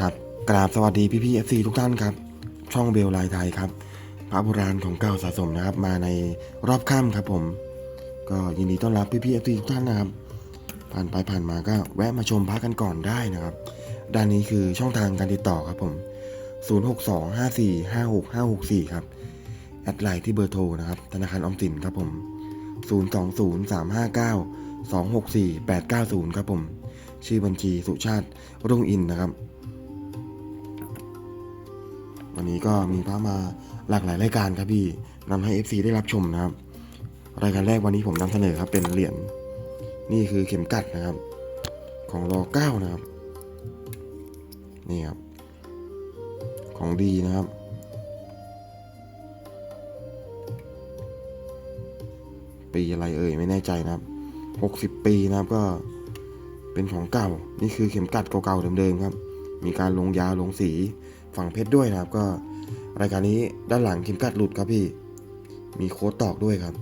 ครับกราบสวัสดีพี่พี่เอฟซีทุกท่านครับ ช่องเบลลายไทยครับ พระโบราณของเก่าสะสมนะครับ มาในรอบค่ำครับผม ก็ยินดีต้อนรับพี่พี่เอฟซีทุกท่านนะครับ ผ่านไปผ่านมาก็แวะมาชมพระกันก่อนได้นะครับ ด้านนี้คือช่องทางการติดต่อครับผม 0625456564 ครับ แอดไลน์ที่เบอร์โทรนะครับ ธนาคารออมสินครับผม 020359264ครับผม ชื่อบัญชีสุชาติรุ่งอินนะครับ วันนี้ก็มีพระมาหลากหลายรายการครับพี่นำให้ FC ได้รับชมนะครับ รายการแรกวันนี้ผมนำเสนอครับเป็นเหรียญนี่คือเข็มกัดนะครับ ของรอเก้านะครับ นี่ครับ ของดีนะครับ ปีอะไรเอ่ยไม่แน่ใจนะครับหกสิบปีนะครับก็เป็นของเก่า นี่คือเข็มกัดเก่าๆเดิมๆครับ มีการลงยาลงสี ฝั่งเพชรด้วยนะครับ ก็รายการนี้ด้านหลังเข็มกัดหลุดครับพี่ มีโค้ดตอกด้วยครับ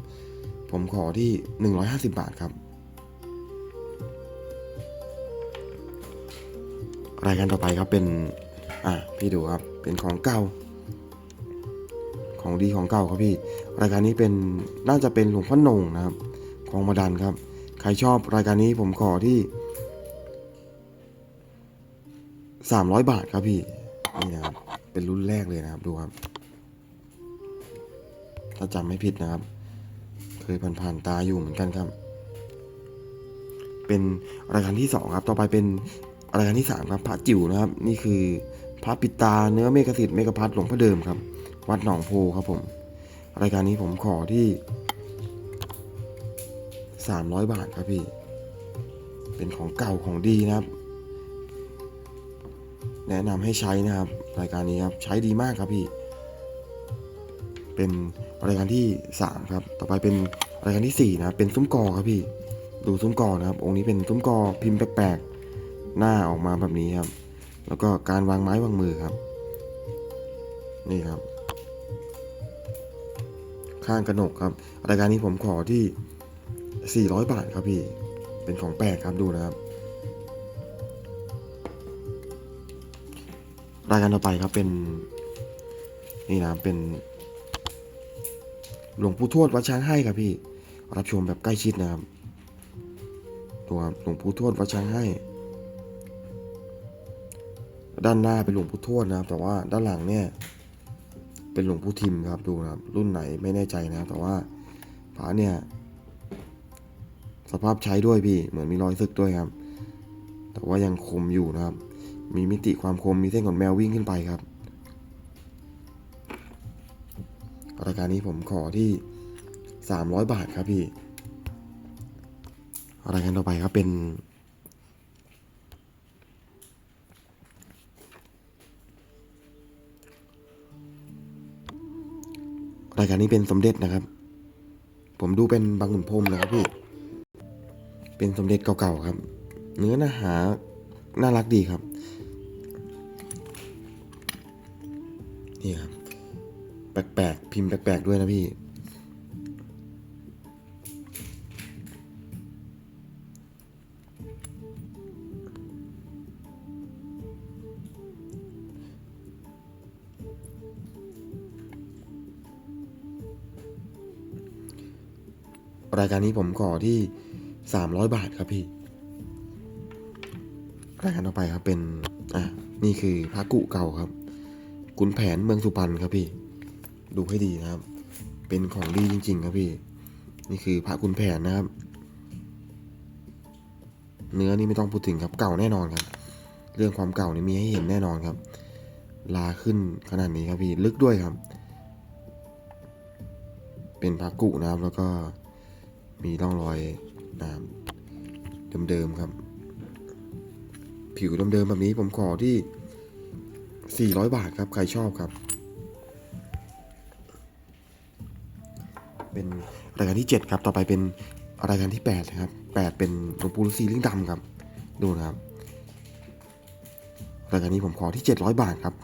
ผมขอที่ 150 บาทครับ รายการต่อไปครับเป็น อะพี่ดูครับ เป็นของเก่า ของดีของเก่าครับพี่ รายการนี้เป็นน่าจะเป็นหลวงพ่อหนงนะครับ ของมาดันครับ ใครชอบรายการนี้ผมขอที่ 300 บาทครับพี่ นี่นะครับ เป็นรุ่นแรกเลยนะครับ ดูครับ ถ้าจำไม่ผิดนะครับ เคยผ่านๆตาอยู่เหมือนกันครับ เป็นรายการที่สองครับ ต่อไปเป็นรายการที่สามครับพระจิ๋วนะครับ นี่คือพระปิดตาเนื้อเมกสิทธิ์เมกพัทหลวงพ่อเดิมครับ วัดหนองโพครับผม รายการนี้ผมขอที่300บาทครับพี่ เป็นของเก่าของดีนะครับ แนะนำให้ใช้นะครับ รายการนี้ครับ ใช้ดีมากครับพี่ เป็นรายการที่ 3 ครับ ต่อไปเป็นรายการที่ 4 นะเป็นซุ้มกอครับพี่ ดูซุ้มกอนะครับ องค์นี้เป็นซุ้มกอพิมพ์แปลกๆ หน้าออกมาแบบนี้ครับ แล้วก็การวางไม้วางมือครับ นี่ครับ ข้างกระหนกครับ รายการนี้ผมขอที่ 400 บาทครับพี่ เป็นของแปลกครับดูนะครับ รายการต่อไปครับเป็นนี่นะเป็น หลวงปู่ทวดวัดช้างให้ครับพี่รับชมแบบใกล้ชิดนะครับตัวหลวงปู่ทวดวัดช้างให้ ด้านหน้าเป็นหลวงปู่ทวดนะครับ แต่ว่าด้านหลังเนี่ย เป็นหลวงปู่ทิมครับดูนะครับ รุ่นไหนไม่แน่ใจนะครับ แต่ว่าฝาเนี่ย สภาพใช้ด้วยพี่ เหมือนมีรอยสึกด้วยครับ แต่ว่ายังคมอยู่นะครับ มีมิติความคมมีเส้นขนแมววิ่งขึ้นไปครับ รายการนี้ผมขอที่ 300 บาทครับพี่ รายการต่อไปครับเป็น รายการนี้เป็นสมเด็จนะครับ ผมดูเป็นบางขุนพรมนะครับพี่ เป็นสมเด็จเก่าๆครับ เนื้อหน้าหาน่ารักดีครับ นี่ครับ แปลกๆ พิมพ์แปลกๆ ด้วยนะพี่ รายการนี้ผมขอที่ 300 บาทครับพี่ รายการต่อไปครับเป็น อะ นี่คือพระกุเก่าครับ ขุนแผนเมืองสุพรรณครับพี่ ดูให้ดีนะครับ เป็นของดีจริง ๆ ครับพี่ นี่คือพระขุนแผนนะครับ เนื้อนี่ไม่ต้องพูดถึงครับเก่าแน่นอนครับ เรื่องความเก่านี่มีให้เห็นแน่นอนครับ ลาขึ้นขนาดนี้ครับพี่ลึกด้วยครับ เป็นพระกุนะครับ แล้วก็มีร่องรอยน้ำเดิมๆครับ ผิวเดิมๆแบบนี้ผมขอที่ 400 บาทครับ ใครชอบครับ เป็นรายการที่ 7 ครับ ต่อไปเป็นรายการที่8นะครับ8 เป็นหลวงปู่ฤาษีลิงดำครับ ดูนะครับ รายการนี้ผมขอที่ 700 บาทครับ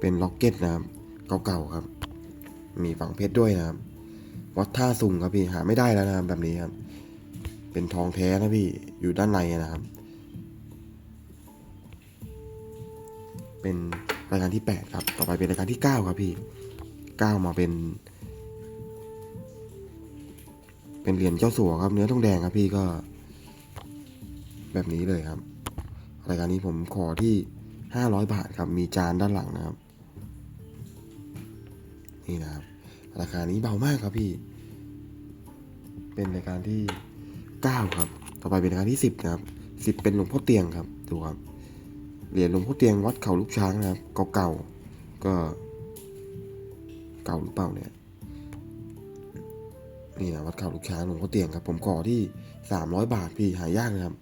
เป็นล็อกเก็ตนะครับเก่าๆครับ มีฝังเพชรด้วยนะครับ วัดท่าสุงครับพี่หาไม่ได้แล้วนะครับแบบนี้ครับ เป็นทองแท้นะพี่อยู่ด้านในนะครับ เป็นรายการที่แปดครับ ต่อไปเป็นรายการที่เก้าครับพี่เก้ามาเป็น เป็นเหรียญเจ้าสัวครับ เนื้อทองแดงครับพี่ก็ แบบนี้เลยครับ รายการนี้ผมขอที่ห้าร้อยบาทครับ มีจานด้านหลังนะครับ นี่นะครับ ราคานี้เบามากครับพี่ เป็นรายการที่เก้าครับ ต่อไปเป็นรายการที่สิบนะครับสิบเป็นหลวงพ่อเตียงครับ ดูครับ เหรียญหลวงพ่อเตียงวัดเขาลูกช้างนะครับ เก่าๆ ก็เก่าหรือเปล่าเนี่ย นี่นะวัดเขาลูกช้างหลวงพ่อเตียงครับ ผมขอที่สามร้อยบาทพี่หายากนะครับ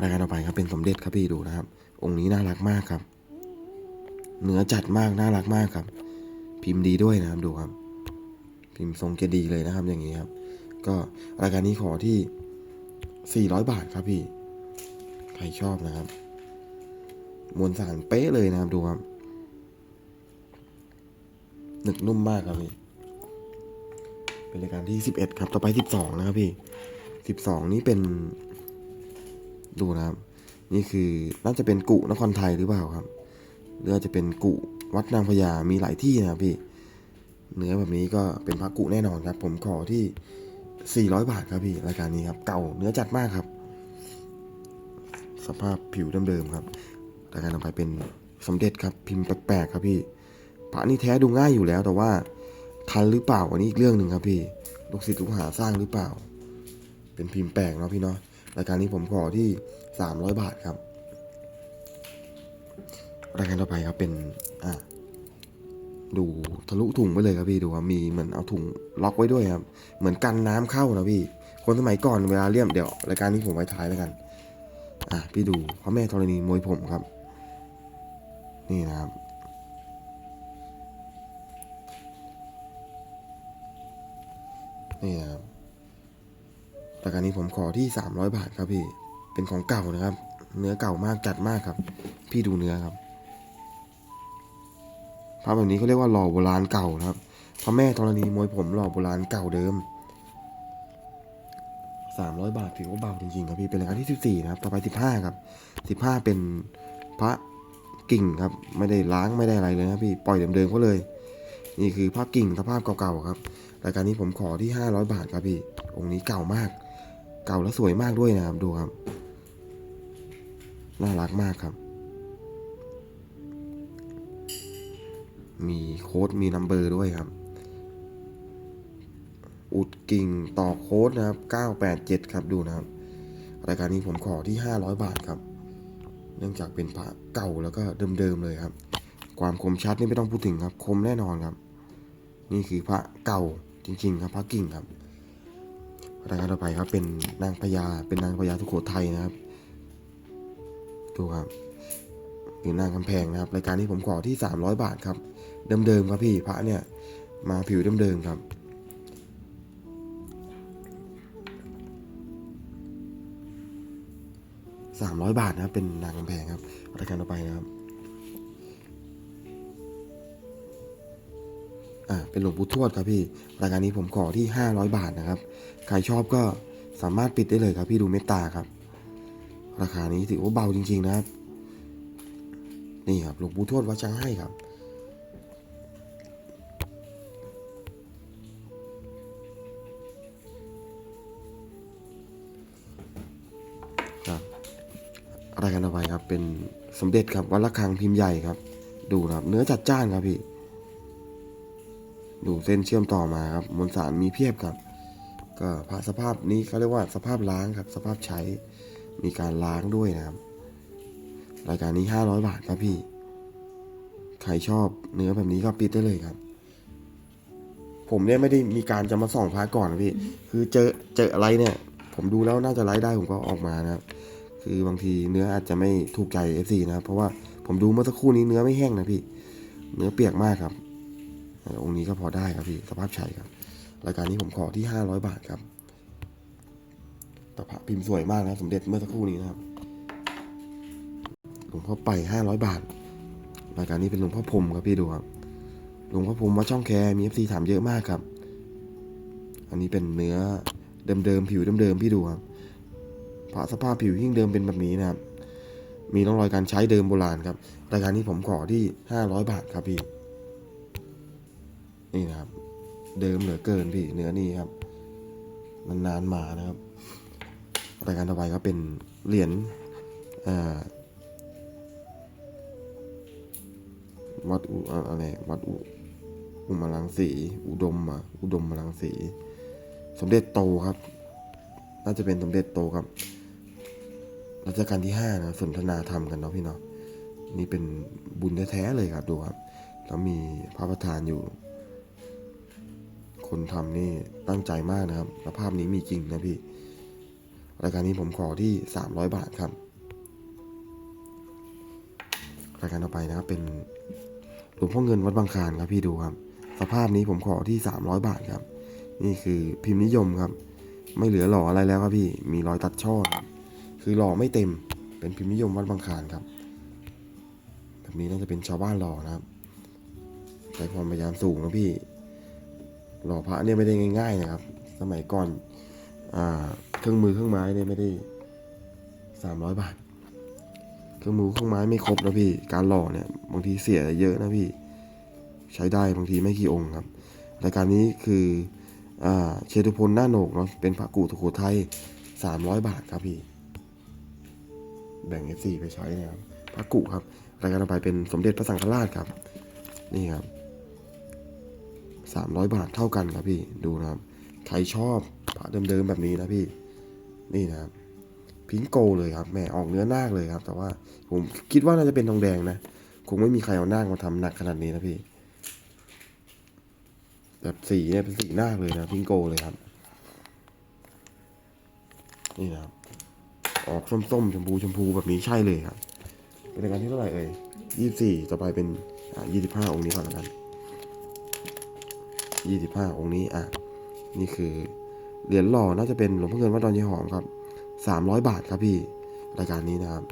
รายการต่อไปครับเป็นสมเด็จครับพี่ดูนะครับ องค์นี้น่ารักมากครับ เนื้อจัดมากน่ารักมากครับ พิมพ์ดีด้วยนะครับดูครับ พิมพ์ทรงเกดีเลยนะครับอย่างนี้ครับ ก็รายการนี้ขอที่ 400 บาทครับพี่ ใครชอบนะครับ มวลสารเป๊ะเลยนะครับดูครับหนึกนุ่มมากครับพี่ เป็นรายการที่ 11 ครับ ต่อไป 12 นะครับพี่ 12 นี้เป็น ดูนะครับ นี่คือน่าจะเป็นกุนครไทยหรือเปล่าครับหรืออาจจะเป็นกุวัดนางพญามีหลายที่นะครับพี่ เนื้อแบบนี้ก็เป็นพระกุแน่นอนครับ ผมขอที่ 400 บาทครับพี่รายการนี้ครับ เก่าเนื้อจัดมากครับ สภาพผิวเดิมๆครับรายการต่อไปเป็นสมเด็จครับพิมพ์แปลกๆครับพี่พระนี่แท้ดูง่ายอยู่แล้วแต่ว่า ทันหรือเปล่าอันนี้อีกเรื่องหนึ่งครับพี่ลูกศิษย์ลูกหาสร้างหรือเปล่า เป็นพิมพ์แปลกเนาะพี่เนาะรายการนี้ผมขอที่ 300 บาทครับรายการต่อไปครับเป็นอ่า ดูทะลุถุงไปเลยครับพี่ดูว่ามีเหมือนเอาถุงล็อกไว้ด้วยครับ เหมือนกันน้ำเข้านะพี่ คนสมัยก่อนเวลาเลี่ยมเดี๋ยวรายการนี้ผมไว้ท้ายแล้วกัน อะพี่ดูพระแม่ธรณีมวยผมครับ นี่นะครับนี่นะครับรายการนี้ผมขอที่ 300 บาทครับพี่ เป็นของเก่านะครับ เนื้อเก่ามากจัดมากครับ พี่ดูเนื้อครับ พระแบบนี้เขาเรียกว่าหล่อโบราณเก่านะครับพระแม่ธรณีมวยผมหล่อโบราณเก่าเดิมสามร้อยบาทถือว่าเบาจริงๆครับพี่เป็นรายการที่สิบสี่นะครับ ต่อไปสิบห้าครับสิบห้าเป็นพระกิ่งครับ ไม่ได้ล้างไม่ได้อะไรเลยนะพี่ปล่อยเดิมๆเขาเลย นี่คือภาพกิ่งสภาพเก่าๆครับรายการนี้ผมขอที่ห้าร้อยบาทครับพี่องค์นี้เก่ามาก เก่าและสวยมากด้วยนะครับดูครับน่ารักมากครับ มีโค้ดมีนัมเบอร์ด้วยครับ อุดกิ่งต่อโค้ดนะครับ 987 ครับดูนะครับ รายการนี้ผมขอที่ 500 บาทครับ เนื่องจากเป็นพระเก่าแล้วก็เดิมๆเลยครับ ความคมชัดนี่ไม่ต้องพูดถึงครับ คมแน่นอนครับ นี่คือพระเก่าจริง ๆ ครับพระกิ่งครับรายการต่อไปครับเป็นนางพญาเป็นนางพญาทุโขทัยนะครับดูครับ หรือนางกำแพงนะครับรายการนี้ผมขอที่ 300 บาทครับ เดิมๆครับพี่พระเนี่ยมาผิวเดิมๆครับสามร้อยบาทนะเป็นนางกำแพงครับรายการต่อไปนะครับ อ่าเป็นหลวงปู่ทวดครับพี่รายการนี้ผมขอที่ห้าร้อยบาทนะครับ ใครชอบก็สามารถปิดได้เลยครับพี่ดูเมตตาครับ ราคานี้ถือว่าเบาจริง ๆ นะครับ นี่ครับหลวงปู่ทวดวัดช้างให้ครับ ครับรายการต่อไปครับ เป็นสมเด็จครับวัดระฆังพิมพ์ใหญ่ครับ ดูครับ เนื้อจัดจ้านครับพี่ ดูเส้นเชื่อมต่อมาครับมวลสารมีเพียบครับ ก็พระสภาพนี้เขาเรียกว่าสภาพล้างครับ สภาพใช้มีการล้างด้วยนะครับ รายการนี้ห้าร้อยบาทครับพี่ ใครชอบเนื้อแบบนี้ก็ปิดได้เลยครับ ผมเนี่ยไม่ได้มีการจะมาส่องพระก่อนนะพี่ คือเจอเจออะไรเนี่ย ผมดูแล้วน่าจะไลฟ์ได้ผมก็ออกมานะครับ คือบางทีเนื้ออาจจะไม่ถูกใจ FC นะครับ เพราะว่าผมดูเมื่อสักครู่นี้เนื้อไม่แห้งนะพี่ เนื้อเปียกมากครับเอ่อองค์นี้ก็พอได้ครับพี่สภาพใช้ครับ รายการนี้ผมขอที่ 500 บาทครับตะพระพิมพ์สวยมากนะสมเด็จเมื่อสักครู่นี้นะครับ หลวงพ่อไป 500 บาท รายการนี้เป็นหลวงพ่อพรมครับพี่ดูครับ หลวงพ่อพรมวัดช่องแคมี FC ถามเยอะมากครับ อันนี้เป็นเนื้อเดิมๆผิวเดิมๆพี่ดูครับพระสภาพผิวหิ้งเดิมเป็นแบบนี้นะครับ มีร่องรอยการใช้เดิมโบราณครับ รายการนี้ผมขอที่ 500 บาทครับพี่ นี่นะครับ เดิมเหลือเกินพี่เนื้อนี่ครับมันนานมานะครับ รายการต่อไปก็เป็นเหรียญอ่า วัดอุอะไรวัดอุอุมาลังสีอุดมอะอุดมมาลังสี สมเด็จโตครับ น่าจะเป็นสมเด็จโตครับรัชกาลที่ห้านะสนทนาธรรมกันเนาะพี่เนาะนี่เป็นบุญแท้ๆเลยครับดูครับแล้วมีพระประธานอยู่ คนทำนี่ตั้งใจมากนะครับแล้วภาพนี้มีจริงนะพี่รายการนี้ผมขอที่ 300 บาทครับ รายการต่อไปนะครับเป็น หลวงพ่อเงินวัดบางคานครับพี่ดูครับ สภาพนี้ผมขอที่ 300 บาทครับ นี่คือพิมพ์นิยมครับ ไม่เหลือหล่ออะไรแล้วครับพี่มีรอยตัดช่อครับคือหล่อไม่เต็มเป็นพิมพ์นิยมวัดบางคานครับ แบบนี้น่าจะเป็นชาวบ้านหล่อนะครับใช้ความพยายามสูงนะพี่ หล่อพระเนี่ยไม่ได้ง่าย ๆ นะครับ สมัยก่อนอเครื่องมือเครื่องไม้เนี่ยไม่ได้สามร้อยบาท รื่องมือเครื่องไม้ไม่ครบนะพี่ การหล่อเนี่ยบางทีเสียเยอะนะพี่ ใช้ได้บางทีไม่กี่องค์ครับรายการนี้คืออ่าเชตุพลหน้าโหนกเนาะเป็นพระกูสุโขทัยสามร้อยบาทครับพี่ แบ่ง F4 ไปใช้นะครับพระกุครับ รายการต่อไปเป็นสมเด็จพระสังฆราชครับ นี่ครับสามร้อยบาทเท่ากันครับพี่ ดูนะครับ ใครชอบผ้าเดิมๆแบบนี้นะพี่ นี่นะครับ พิงโกเลยครับแม่ออกเนื้อนาคเลยครับ แต่ว่าผมคิดว่าน่าจะเป็นทองแดงนะคงไม่มีใครเอานาคมาทำหนักขนาดนี้นะพี่แบบสีเนี่ยเป็นสีนาคเลยนะพิงโกเลยครับ นี่นะครับออกส้มๆชมพูชมพูแบบนี้ใช่เลยครับเป็นรายการที่เท่าไหร่เอ่ยยี่สี่ต่อไปเป็นอ่ายี่สิบห้าองค์นี้ก่อนแล้วกันยี่สิบห้าองค์นี้อะนี่คือเหรียญหล่อน่าจะเป็นหลวงพ่อเงินวัดดอนยายหอมครับ สามร้อยบาทครับพี่รายการนี้นะครับ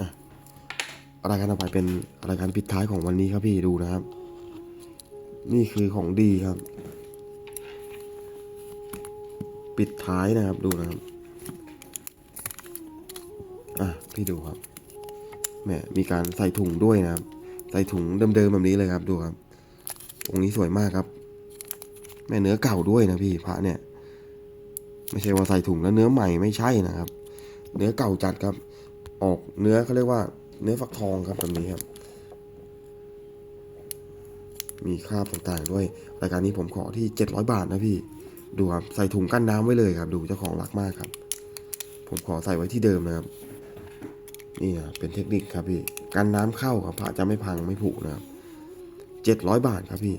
อะรายการต่อไปเป็นรายการปิดท้ายของวันนี้ครับพี่ดูนะครับ นี่คือของดีครับ ปิดท้ายนะครับดูนะครับอะพี่ดูครับแหมมีการใส่ถุงด้วยนะครับ ใส่ถุงเดิมๆแบบนี้เลยครับดูครับองค์นี้สวยมากครับแม่เนื้อเก่าด้วยนะพี่พระเนี่ย ไม่ใช่ว่าใส่ถุงแล้วเนื้อใหม่ไม่ใช่นะครับ เนื้อเก่าจัดครับ ออกเนื้อเขาเรียกว่า เนื้อฟักทองครับแบบนี้ครับ มีคราบต่างๆด้วยรายการนี้ผมขอที่ 700 บาทนะพี่ ดูครับใส่ถุงกั้นน้ำไว้เลยครับ ดูเจ้าของรักมากครับ ผมขอใส่ไว้ที่เดิมนะครับ นี่นะเป็นเทคนิคครับพี่กันน้ำเข้าครับพระจะไม่พังไม่ผุนะครับเจ็ดร้อยบาทครับพี่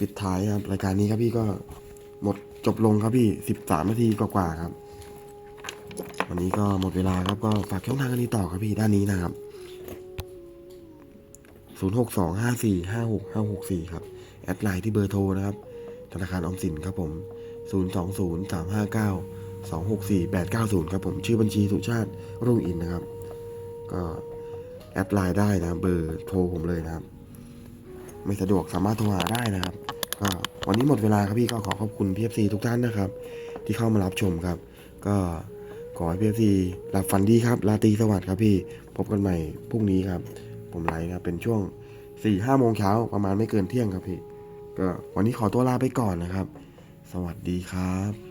ปิดท้ายครับ รายการนี้ครับพี่ก็หมดจบลงครับพี่สิบสามนาทีกว่าๆครับ วันนี้ก็หมดเวลาครับก็ฝากช่องทางกันนี้ต่อครับพี่ด้านนี้นะครับศูนย์หกสองห้าสี่ห้าหกห้าหกสี่ครับ แอดไลน์ที่เบอร์โทรนะครับ ธนาคารออมสินครับผม0 2 0 3 5 9 2 6 4 8 9 0ครับผมชื่อบัญชีสุชาติรุ่งอินนะครับ ก็แอดไลน์ได้นะเบอร์โทรผมเลยนะครับ ไม่สะดวกสามารถโทรหาได้นะครับ ก็วันนี้หมดเวลาครับพี่ก็ขอขอบคุณพีเอฟซีทุกท่านนะครับ ที่เข้ามารับชมครับ ก็ขอให้พีเอฟซีหลับฝันดีครับราตรีสวัสดิ์ครับพี่พบกันใหม่พรุ่งนี้ครับ ผมไลฟ์ครับเป็นช่วง4ี่ห้าโมงเช้าประมาณไม่เกินเที่ยงครับพี่ ก็วันนี้ขอตัวลาไปก่อนนะครับ สวัสดีครับ